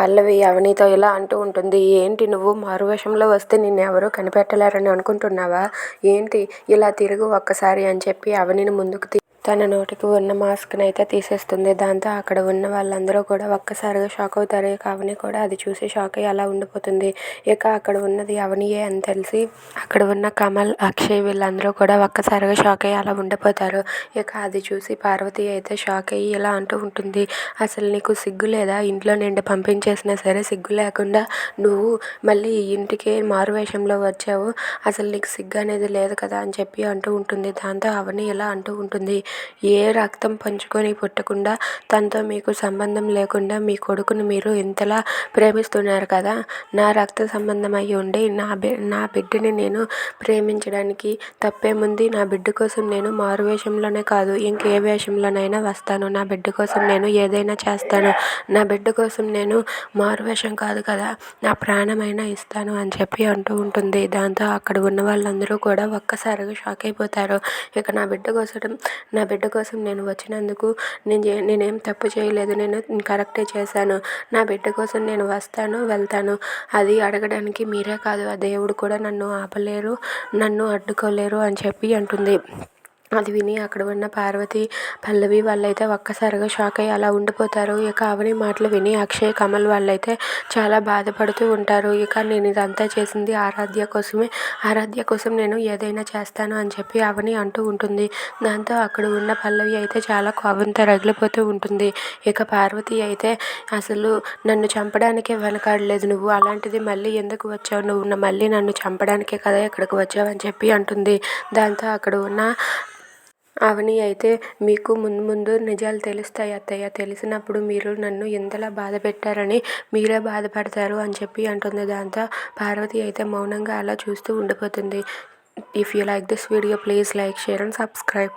పల్లవి అవనితో ఇలా అంటూ ఉంటుంది ఏంటి నువ్వు మారువేషంలో వస్తే నిన్నెవరూ కనిపెట్టలేరని అనుకుంటున్నావా? ఏంటి ఇలా తిరుగు ఒక్కసారి అని చెప్పి అవనిని ముందుకు తీ తన నోటికి ఉన్న మాస్క్ని అయితే తీసేస్తుంది. దాంతో అక్కడ ఉన్న వాళ్ళందరూ కూడా ఒక్కసారిగా షాక్ అవుతారు ఇక అవని కూడా అది చూసి షాక్ అయ్యి అలా ఉండిపోతుంది. ఇక అక్కడ ఉన్నది అవనియే అని తెలిసి అక్కడ ఉన్న కమల్ అక్షయ్ వీళ్ళందరూ కూడా ఒక్కసారిగా షాక్ అయ్యి అలా ఉండిపోతారు. ఇక అది చూసి పార్వతి అయితే షాక్ అయ్యి ఇలా అంటూ ఉంటుంది. అసలు నీకు సిగ్గు లేదా? ఇంట్లో నుండి పంపించేసినా సరే సిగ్గు లేకుండా నువ్వు మళ్ళీ ఇంటికి మారువేషంలో వచ్చావు. అసలు నీకు సిగ్గు అనేది లేదు కదా అని చెప్పి అంటూ ఉంటుంది. దాంతో అవని ఇలా అంటూ ఉంటుంది. ఏ రక్తం పంచుకొని పుట్టకుండా తనతో మీకు సంబంధం లేకుండా మీ కొడుకుని మీరు ఇంతలా ప్రేమిస్తున్నారు కదా? నా రక్త సంబంధం అయి ఉండి నా బి నా బిడ్డని నేను ప్రేమించడానికి తప్పేముంది నా బిడ్డ కోసం నేను మారు వేషంలోనే కాదు ఇంకే వేషంలోనైనా వస్తాను. నా బిడ్డ కోసం నేను ఏదైనా చేస్తాను. నా బిడ్డ కోసం నేను మారు వేషం కాదు కదా నా ప్రాణమైనా ఇస్తాను అని చెప్పి అంటూ ఉంటుంది. దాంతో అక్కడ ఉన్న వాళ్ళందరూ కూడా ఒక్కసారిగా షాక్ అయిపోతారు. ఇక నా బిడ్డ కోసం నా నా బిడ్డ కోసం నేను వచ్చినందుకు నేను చే నేనేం తప్పు చేయలేదు నేను కరెక్టే చేశాను. నా బిడ్డ కోసం నేను వస్తాను వెళ్తాను. అది అడగడానికి మీరే కాదు ఆ దేవుడు కూడా నన్ను ఆపలేరు నన్ను అడ్డుకోలేరు అని చెప్పి అంటుంది. అది విని అక్కడ ఉన్న పార్వతి పల్లవి వాళ్ళైతే ఒక్కసారిగా షాక్ అయ్యి అలా ఉండిపోతారు. ఇక అవని మాటలు విని అక్షయ్ కమల్ వాళ్ళైతే చాలా బాధపడుతూ ఉంటారు. ఇక నేను ఇదంతా చేసింది ఆరాధ్య కోసమే. ఆరాధ్య కోసం నేను ఏదైనా చేస్తాను అని చెప్పి అవని అంటూ ఉంటుంది. దాంతో అక్కడ ఉన్న పల్లవి అయితే చాలా కోపంతో రగిలిపోతూ ఉంటుంది. ఇక పార్వతి అయితే అసలు నన్ను చంపడానికే వెనకాడలేదు నువ్వు. అలాంటిది మళ్ళీ ఎందుకు వచ్చావు? నువ్వు మళ్ళీ నన్ను చంపడానికే కదా ఇక్కడికి వచ్చావు అని చెప్పి అంటుంది. దాంతో అక్కడ ఉన్న అవని అయితే మీకు ముందు ముందు నిజాలు తెలుస్తాయి అత్తయ్య. తెలిసినప్పుడు మీరు నన్ను ఎంతలా బాధ పెట్టారని మీరే బాధపడతారు అని చెప్పి అంటుంది. దాంతో పార్వతి అయితే మౌనంగా అలా చూస్తూ ఉండిపోతుంది. If you like this video please like share and subscribe